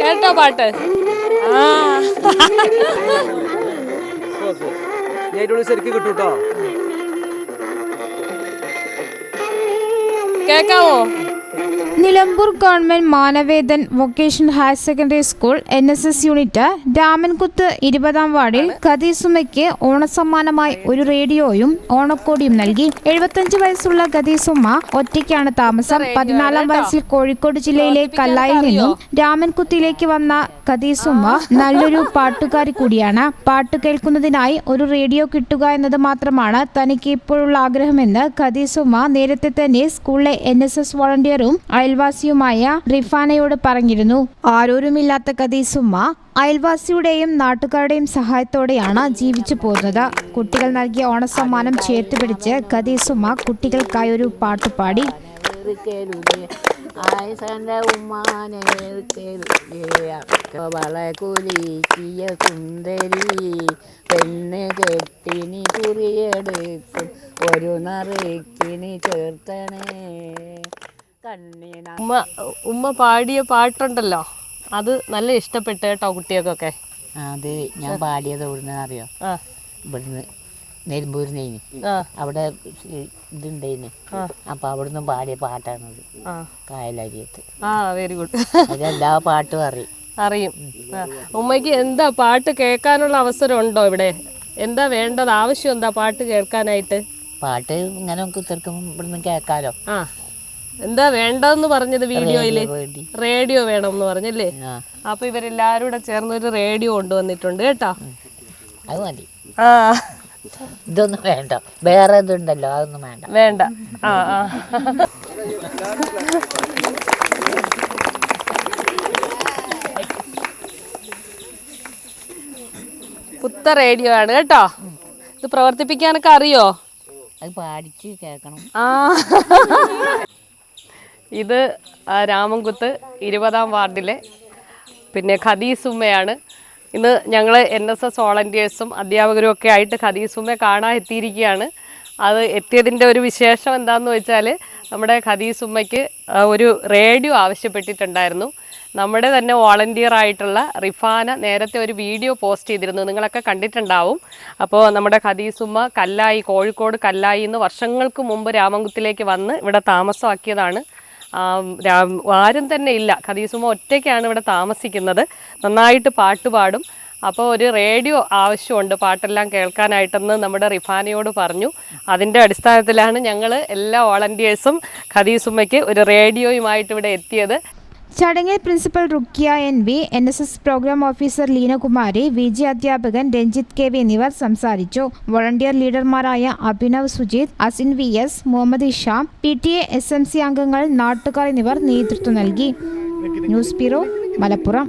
കേട്ടോ പാട്ട്. ആ. ശരിക്കും കിട്ടൂട്ടോ കേട്ടോ കേക്കാവോ? Nilambur government Manavedan vocational higher secondary school N S S unit Ramankuth ഇരുപതാം വാർഡിൽ ഖദീസുമയ്ക്ക് ഓണസമ്മാനമായി ഒരു റേഡിയോയും ഓണക്കോടിയും നൽകി. എഴുപത്തഞ്ച് വയസ്സുള്ള ഖദീസുമ്മ ഒറ്റയ്ക്കാണ് താമസം. പതിനാലാം വയസ്സിൽ കോഴിക്കോട് ജില്ലയിലെ കല്ലായിൽ നിന്നും രാമൻകുത്തിയിലേക്ക് വന്ന ഖദീസുമ്മ നല്ലൊരു പാട്ടുകാരി കൂടിയാണ്. പാട്ട് കേൾക്കുന്നതിനായി ഒരു റേഡിയോ കിട്ടുക എന്നത് മാത്രമാണ് തനിക്ക് ഇപ്പോഴുള്ള ആഗ്രഹമെന്ന് ഖദീസുമ്മ നേരത്തെ തന്നെ സ്കൂളിലെ എൻ എസ് എസ് വോളണ്ടിയറും അയൽവാസിയുമായ റിഫാനയോട് പറഞ്ഞിരുന്നു ആരോരുമില്ലാത്ത ഖദീസുമ്മ അയൽവാസിയുടെയും നാട്ടുകാരുടെയും സഹായത്തോടെയാണ് ജീവിച്ചു പോകുന്നത്. കുട്ടികൾ നൽകിയ ഓണസമ്മാനം ചേർത്ത് പിടിച്ച് ഖദീസുമ്മ കുട്ടികൾക്കായി ഒരു പാട്ട് പാടി. കുലിക്കിയ കെട്ടിനി കുറിയെടുക്കും ഒരു നറുക്കിനി ചേർത്തണേ ഉമ്മ ഉമ്മ പാടിയ പാട്ടുണ്ടല്ലോ. അത് നല്ല ഇഷ്ടപ്പെട്ടു കേട്ടോ കുട്ടികൾക്കൊക്കെ. അത് ഞാൻ പാടിയത് എവിടുന്ന അറിയോ? ആ. ഇവിടുന്ന് നെരുമ്പൂരിനേന് ആ. അവിടെ ഇതുണ്ടേന് അപ്പൊ അവിടുന്ന് പാടിയ പാട്ടാണത് ആ. കായലരിയത്ത്. ആ വെരി ഗുഡ് അതെല്ലാ പാട്ടും അറിയും. അറിയും. ഉമ്മയ്ക്ക് എന്താ പാട്ട് കേൾക്കാനുള്ള അവസരം ഉണ്ടോ ഇവിടെ? എന്താ വേണ്ടത്? ആവശ്യം എന്താ പാട്ട് കേൾക്കാനായിട്ട്? പാട്ട് ഇങ്ങനെ കുത്തിർക്കും ഇവിടുന്ന് കേൾക്കാലോ. ആ. എന്താ വേണ്ടതെന്ന് പറഞ്ഞത് വീഡിയോയിൽ? റേഡിയോ വേണം എന്ന് പറഞ്ഞല്ലേ അപ്പൊ ഇവരെല്ലാരും കൂടെ ചേർന്ന് ഒരു റേഡിയോ കൊണ്ടുവന്നിട്ടുണ്ട് കേട്ടാ. അത് മതി. ആ. ഇതൊന്നും വേണ്ട. വേറെ ഇതുണ്ടല്ലോ അതൊന്നും വേണ്ട. വേണ്ട. ആ ആ. പുത്ത റേഡിയോ ആണ് കേട്ടോ. ഇത് പ്രവർത്തിപ്പിക്കാനൊക്കെ അറിയോ? അത് പാടിച്ച് കേൾക്കണം. ആ. ഇത് രാമൻകുത്ത് ഇരുപതാം വാർഡിലെ പിന്നെ ഖദീസുമ്മയാണ്. ഇന്ന് ഞങ്ങൾ എൻ എസ് എസ് വോളണ്ടിയേഴ്സും അധ്യാപകരും ഒക്കെ ആയിട്ട് ഖദീസുമ്മയെ കാണാൻ എത്തിയിരിക്കുകയാണ്. അത് എത്തിയതിന്റെ ഒരു വിശേഷം എന്താണെന്ന് വെച്ചാൽ നമ്മുടെ ഖദീസുമ്മയ്ക്ക് ഒരു റേഡിയോ ആവശ്യപ്പെട്ടിട്ടുണ്ടായിരുന്നു. നമ്മുടെ തന്നെ വോളണ്ടിയർ ആയിട്ടുള്ള റിഫാന നേരത്തെ ഒരു വീഡിയോ പോസ്റ്റ് ചെയ്തിരുന്നു. നിങ്ങളൊക്കെ കണ്ടിട്ടുണ്ടാവും. അപ്പോൾ നമ്മുടെ ഖദീസുമ്മ കല്ലായി കോഴിക്കോട് കല്ലായി എന്ന് വർഷങ്ങൾക്ക് മുമ്പ് രാമംകുത്തിലേക്ക് വന്ന് ഇവിടെ താമസമാക്കിയതാണ്. ആരും തന്നെ ഇല്ല. ഖദീസുമ്മ ഒറ്റയ്ക്കാണ് ഇവിടെ താമസിക്കുന്നത്. നന്നായിട്ട് പാട്ട് പാടും. അപ്പോൾ ഒരു റേഡിയോ ആവശ്യമുണ്ട്. പാട്ടെല്ലാം കേൾക്കാനായിട്ടെന്ന് നമ്മുടെ റിഫാനിയോട് പറഞ്ഞു. അതിന്റെ അടിസ്ഥാനത്തിലാണ് ഞങ്ങൾ എല്ലാ വോളണ്ടിയേഴ്സും ഖദീസുമ്മയ്ക്ക് ഒരു റേഡിയോയുമായിട്ട് ഇവിടെ എത്തിയത്. ചടങ്ങിൽ principal Rukkiya N V N S S programme officer Leenakumari V G അധ്യാപകൻ രഞ്ജിത്ത് കെ വി എന്നിവർ സംസാരിച്ചു. Volunteer ലീഡർമാരായ Abhinav Sujith Asin V S Muhammad Isham P T A S M C അംഗങ്ങൾ നാട്ടുകാർ എന്നിവർ നേതൃത്വം നൽകി. News bureau Malappuram.